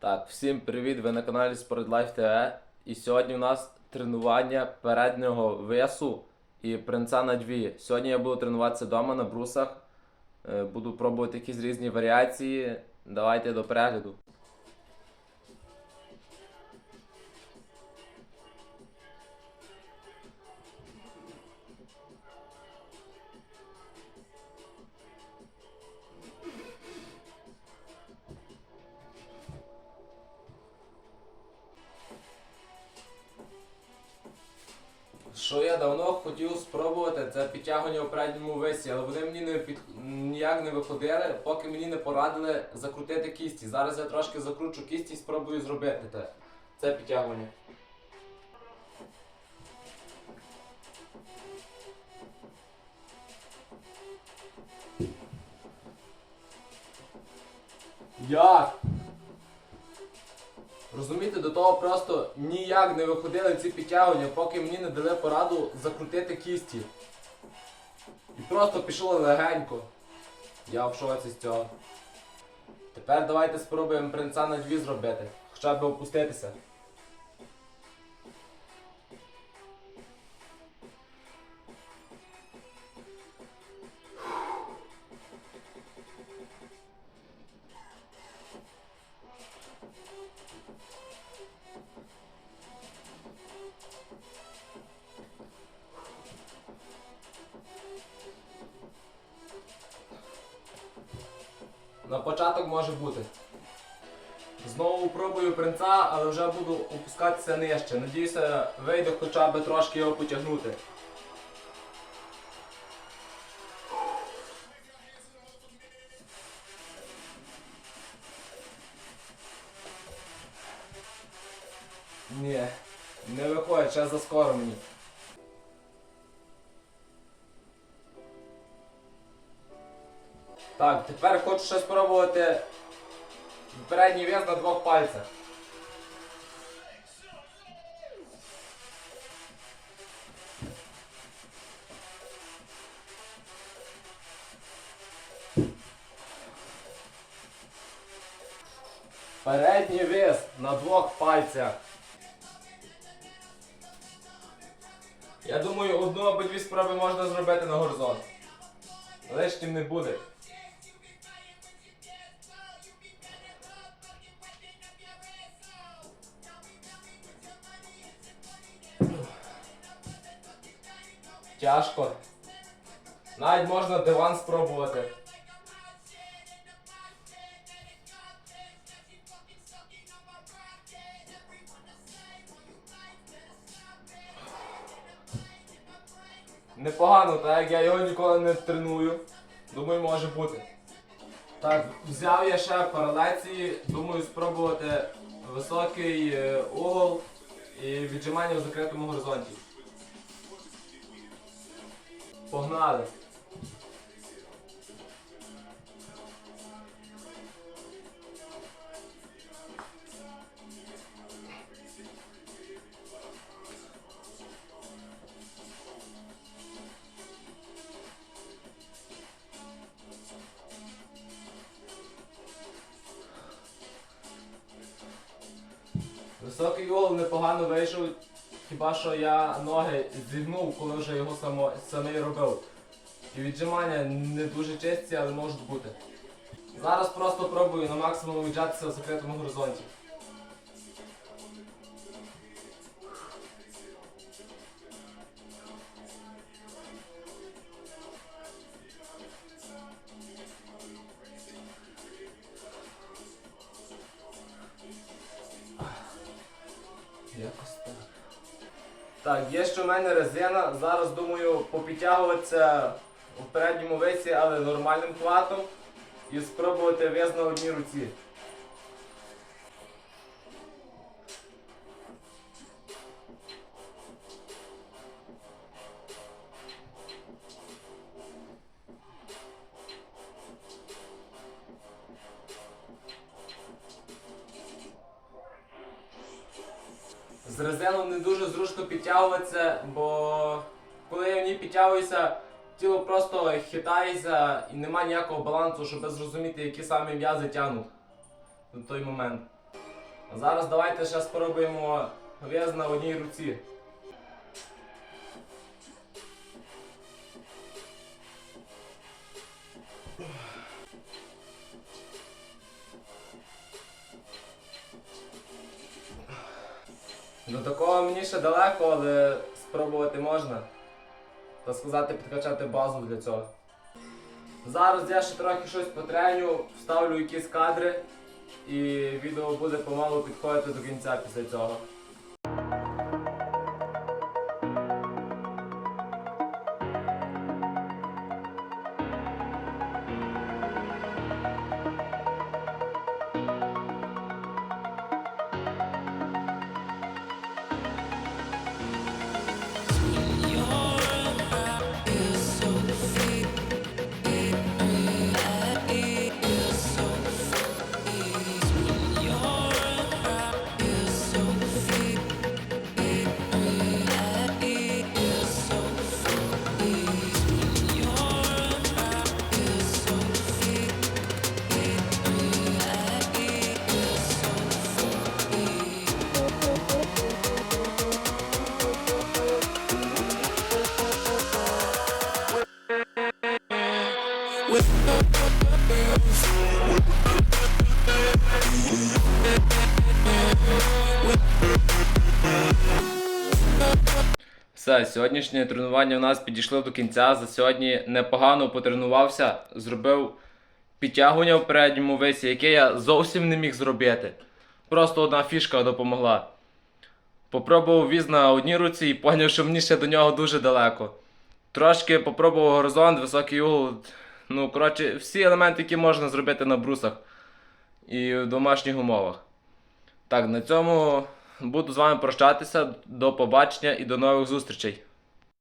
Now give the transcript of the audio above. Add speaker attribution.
Speaker 1: Так, всім привіт! Ви на каналі SportLife TV. І сьогодні у нас тренування переднього весу і принца на дві. Сьогодні я буду тренуватися вдома на брусах. Е, Буду пробувати якісь різні варіації. Давайте до перегляду. Що я давно хотів спробувати, це підтягування у передньому весі, але вони мені не під... ніяк не виходили, поки мені не порадили закрутити кісті. Зараз я трошки закручу кісті і спробую зробити те. Це підтягування. Як? Розумієте, до того просто ніяк не виходили ці підтягування, поки мені не дали пораду закрутити кісті. І просто пішло легенько. Я в шоці з цього. Тепер давайте спробуємо принца на дві зробити. Хоча б опуститися. На початок може бути. Знову пробую принца, але вже буду опускатися нижче. Надіюся, вийде хоча б трошки його потягнути. Ні, не виходить, ще заскоро мені. Так, тепер хочу ще спробувати передній вес на двох пальцях. Передній вес на двох пальцях. Я думаю, одну або дві спроби можна зробити на горизонт. Лишнім не буде. Тяжко. Навіть можна диван спробувати. Непогано, так як я його ніколи не треную. Думаю, може бути. Так, взяв я ще паралеції, думаю спробувати високий е, угол і віджимання у закритому горизонті. Погнали. Високий угол непогано вийшов, хіба що я ноги зігнув, коли вже його само, самий робив. І віджимання не дуже чисті, але можуть бути. Зараз просто пробую на максимум віджатися в закритому горизонті. Якось так. Так, є ще в мене резина. Зараз думаю попідтягуватися у передньому весі, але нормальним хватом. І спробувати вес на одній руці. З резином не дуже зручно підтягуватися, бо коли я в ній підтягуюся, тіло просто хитається і немає ніякого балансу, щоб зрозуміти, які саме м'язи тягнуть на той момент. А зараз давайте ще спробуємо в'яз на одній руці. До такого мені ще далеко, але спробувати можна. Та сказати, підкачати базу для цього. Зараз я ще трохи щось потреню, вставлю якісь кадри, і відео буде помалу підходити до кінця після цього. Все, сьогоднішнє тренування у нас підійшло до кінця. За сьогодні непогано потренувався, зробив підтягування в передньому весі, яке я зовсім не міг зробити. Просто одна фішка допомогла. Попробував віз на одній руці і зрозумів, що мені ще до нього дуже далеко. Трошки попробував горизонт, високий угол. Ну, коротше, всі елементи, які можна зробити на брусах і в домашніх умовах. Так, на цьому буду з вами прощатися. До побачення і до нових зустрічей.